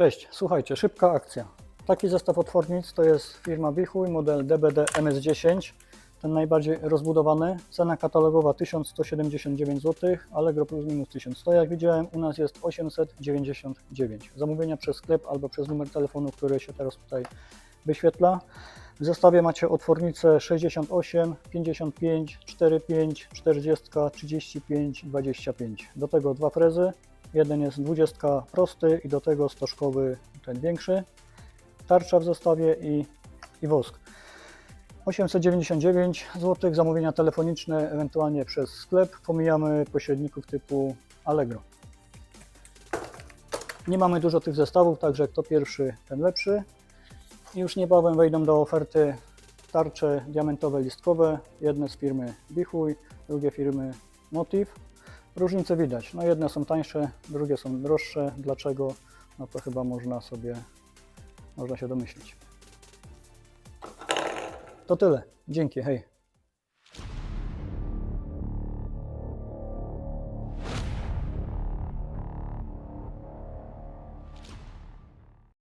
Cześć, słuchajcie, szybka akcja. Taki zestaw otwornic to jest firma Bichuj, model DBD MS10, ten najbardziej rozbudowany. Cena katalogowa 1179 zł, Allegro plus minus 1100. Jak widziałem, u nas jest 899. Zamówienia przez sklep albo przez numer telefonu, który się teraz tutaj wyświetla. W zestawie macie otwornice 68, 55, 45, 40, 35, 25. Do tego dwa frezy. Jeden jest 20 prosty i do tego stożkowy ten większy. Tarcza w zestawie i, i wosk. 899 zł, zamówienia telefoniczne, ewentualnie przez sklep. Pomijamy pośredników typu Allegro. Nie mamy dużo tych zestawów, także kto pierwszy, ten lepszy. I już niebawem wejdą do oferty tarcze diamentowe listkowe. Jedne z firmy Bichuj, drugie firmy Motiv. Różnice widać. No jedne są tańsze, drugie są droższe. Dlaczego? No to chyba można sobie, można się domyślić. To tyle. Dzięki, hej.